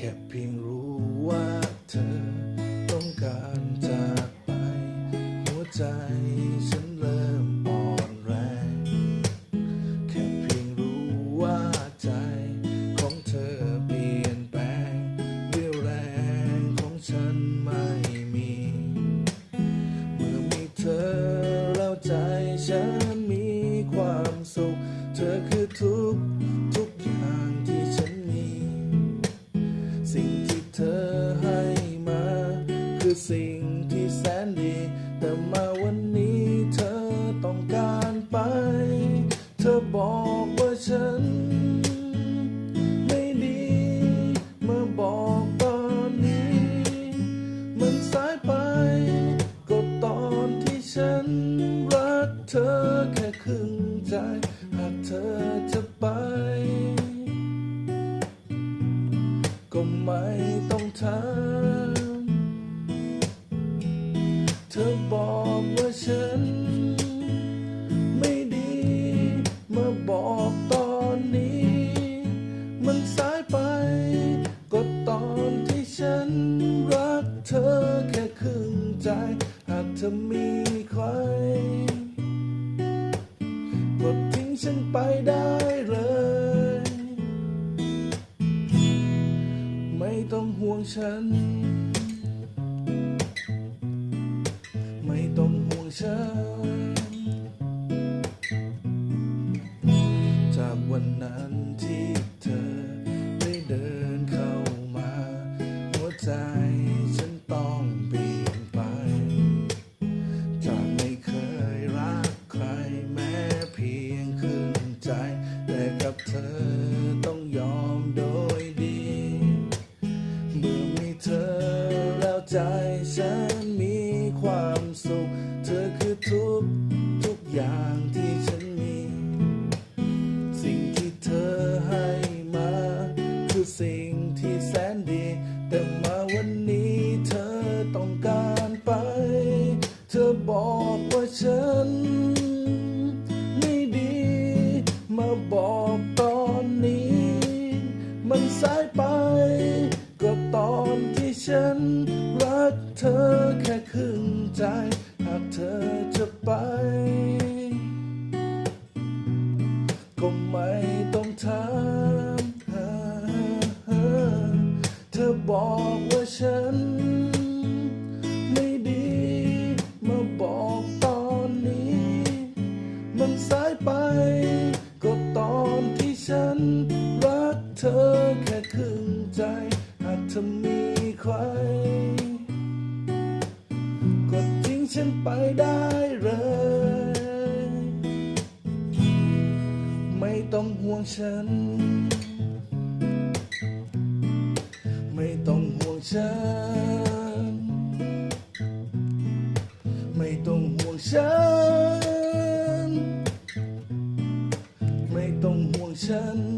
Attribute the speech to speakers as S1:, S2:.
S1: แค่เพียงรู้ว่าเธอต้องการจากไป หัวใจฉันเริ่มอ่อนแรง แค่เพียงรู้ว่าใจของเธอเปลี่ยนแปลงเรี่ยวแรงของฉันไม่มี เมื่อมีเธอแล้วใจฉันมีความสุข เธอคือทุก สิ่งที่แสนดี แต่มาวันนี้เธอต้องการไป เธอบอกว่าฉัน เธอบอกว่าฉัน ไม่ดีมาบอกตอนนี้ มันสายไป ก็ตอนที่ฉันรักเธอแค่ครึ่งใจ หากเธอมีใครก็ทิ้งฉันไปได้เลย ไม่ต้องห่วงฉัน ฉัน จากวันนั้นที่เธอได้เดินเข้ามา หัวใจฉันต้องเปลี่ยนไป จากไม่เคยรักใครแม้เพียงครึ่งใจ แต่กับเธอต้องยอมโดยดี เมื่อมีเธอแล้วใจฉันมีความสุข เธอแค่ครึ่งใจ หากเธอจะไป ก็ไม่ต้องถามหาเธอบอกว่าฉัน ไม่ดีมาบอกตอนนี้ มันสายไป ก็ตอนที่ฉัน รักเธอแค่ครึ่งใจ หากเธอมีใคร ฉันไปได้เลย ไม่ต้องห่วงฉัน ไม่ต้องห่วงฉัน ไม่ต้องห่วงฉัน ไม่ต้องห่วงฉัน